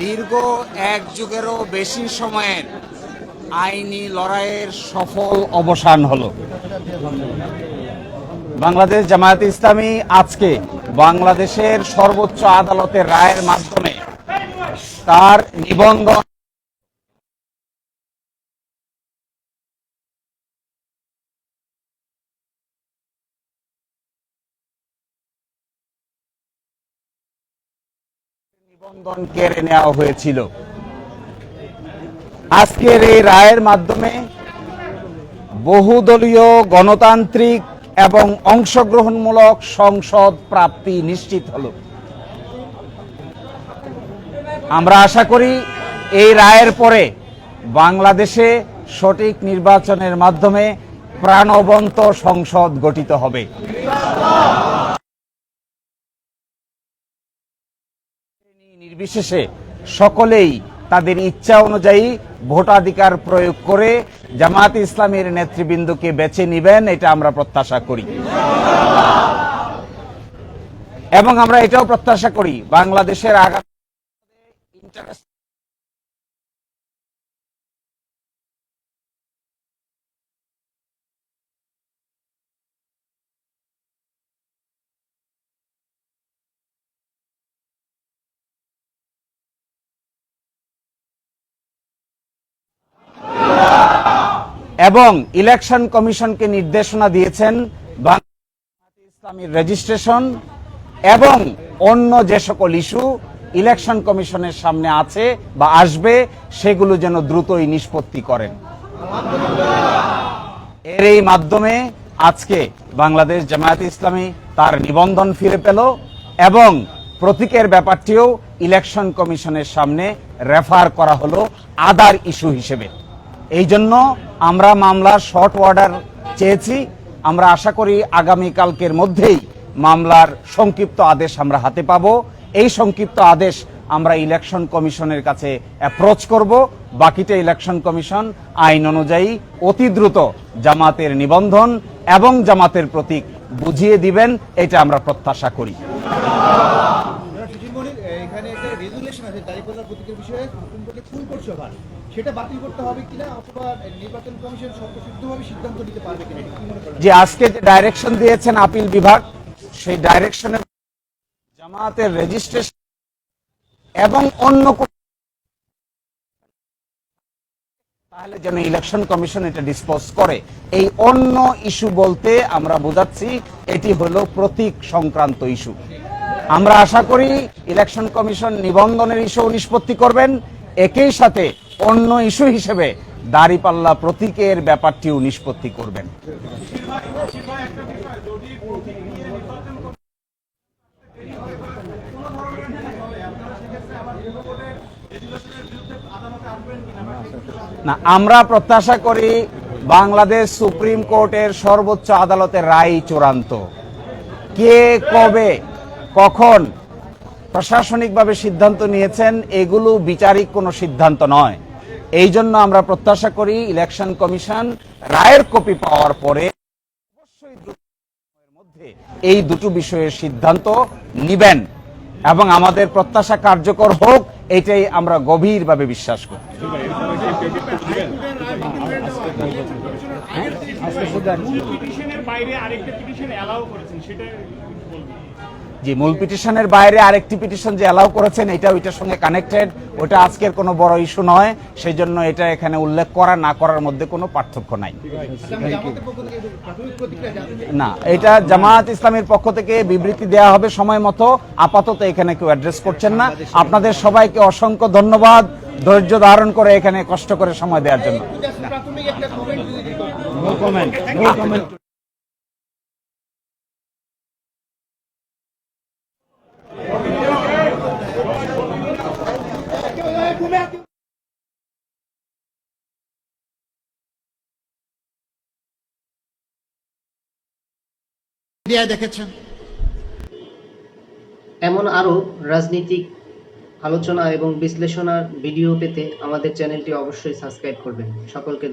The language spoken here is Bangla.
দীর্ঘ এক যুগেরও বেশি সময়ের আইনি লড়াইয়ের সফল অবসান হলো। বাংলাদেশ জামায়াত ইসলামী আজকে বাংলাদেশের সর্বোচ্চ আদালতের রায়ের মাধ্যমে তার নিবন্ধন নিবন্ধন কেড়ে নেওয়া হয়েছিল। আজকের এই রায়ের মাধ্যমে বহুদলীয় গণতান্ত্রিক এবং অংশগ্রহণমূলক সংসদ প্রাপ্তি নিশ্চিত হলো। আমরা আশা করি এই রায়ের পরে বাংলাদেশে সঠিক নির্বাচনের মাধ্যমে প্রাণবন্ত সংসদ গঠিত হবে। নির্বিশেষে সকলেই তাদের ইচ্ছা অনুযায়ী ভোটাধিকার প্রয়োগ করে জামাত ইসলামের নেতৃবৃন্দকে বেছে নিবেন, এটা আমরা প্রত্যাশা করি। এবং আমরা এটাও প্রত্যাশা করি, বাংলাদেশের আগামী ইন্টারেস্ট এবং ইলেকশন কমিশনকে নির্দেশনা দিয়েছেন ইসলামীর রেজিস্ট্রেশন এবং অন্য যে সকল ইস্যু ইলেকশন কমিশনের সামনে আছে বা আসবে, সেগুলো যেন দ্রুতই নিষ্পত্তি করেন। এর এই মাধ্যমে আজকে বাংলাদেশ জামায়াত ইসলামী তার নিবন্ধন ফিরে পেল এবং প্রতীকের ব্যাপারটিও ইলেকশন কমিশনের সামনে রেফার করা হলো আদার ইস্যু হিসেবে। এই জন্য আমরা মামলার শর্ট অর্ডার চেয়েছি। আমরা আশা করি আগামী কালকের মধ্যেই মামলার সংক্ষিপ্ত আদেশ আমরা হাতে পাবো। এই সংক্ষিপ্ত আদেশ আমরা ইলেকশন কমিশনের কাছে অ্যাপ্রোচ করব। বাকিটা ইলেকশন কমিশন আইন অনুযায়ী অতি দ্রুত জামাতের নিবন্ধন এবং জামাতের প্রতীক বুঝিয়ে দিবেন, এটা আমরা প্রত্যাশা করি। রেজুলেশন আছে দাঁড়িপাল্লার প্রতীকের বিষয়ে সুপ্রিম কোর্টে ফুল কোর্ট সভা সেটা বাতিল করতে হবে কিনা অথবা নির্বাচন কমিশন স্বতঃসিদ্ধভাবে সিদ্ধান্ত নিতে পারবে কিনা যে আজকে যে ডাইরেকশন দিয়েছেন আপিল বিভাগ, সেই ডাইরেকশনের জামাতের রেজিস্ট্রেশন এবং অন্য কোন তাহলে যেন ইলেকশন কমিশন এটা ডিসপোজ করে। এই অন্য ইস্যু বলতে আমরা বোঝাচ্ছি, এটি হলো প্রতীক সংক্রান্ত ইস্যু আমরা আশা করি ইলেকশন কমিশন নিবন্ধনের ইস্যু নিষ্পত্তি করবেন। একই সাথে অন্য ইস্যু হিসেবে দাড়িপাল্লা প্রতীকের ব্যাপারটিও নিষ্পত্তি করবেন। না, আমরা প্রত্যাশা করি বাংলাদেশ সুপ্রিম কোর্টের সর্বোচ্চ আদালতের রায় চূড়ান্ত। কে কবে কখন প্রশাসনিকভাবে সিদ্ধান্ত নিয়েছেন, এগুলো বিচারিক কোনো সিদ্ধান্ত নয়। এই জন্য আমরা প্রত্যাশা করি ইলেকশন কমিশন রায়ের কপি পাওয়ার পরে অবশ্যই মধ্যে এই দুটো বিষয়ের সিদ্ধান্ত নিবেন এবং আমাদের প্রত্যাশা কার্যকর হোক, এটাই আমরা গভীরভাবে বিশ্বাস করি। পিটিশনের বাইরে আরেকটা পিটিশন অ্যালাউ করেছেন সেটা বলবেন যে মূল পিটিশনের বাইরে আরেকটি পিটিশন যে অ্যালাউ করেছেন এটা ওইটার সঙ্গে কানেক্টেড। ওটা আজকের কোনো বড় ইস্যু নয় সেই জন্য এটা এখানে উল্লেখ করা না করার মধ্যে কোনো পার্থক্য নাই। জানতে না এটা জামায়াত ইসলামের পক্ষ থেকে বিবৃতি দেওয়া হবে সময় মতো। আপাতত এখানে কেউ অ্যাড্রেস করছেন না। আপনাদের সবাইকে অসংখ্য ধন্যবাদ ধৈর্য ধারণ করে এখানে কষ্ট করে সময় দেওয়ার জন্য। প্রাথমিক একটা কমেন্ট দেখেছেন। এমন আরও রাজনীতিক আলোচনা এবং বিশ্লেষণার ভিডিও পেতে আমাদের চ্যানেলটি অবশ্যই সাবস্ক্রাইব করবেন। সকলকে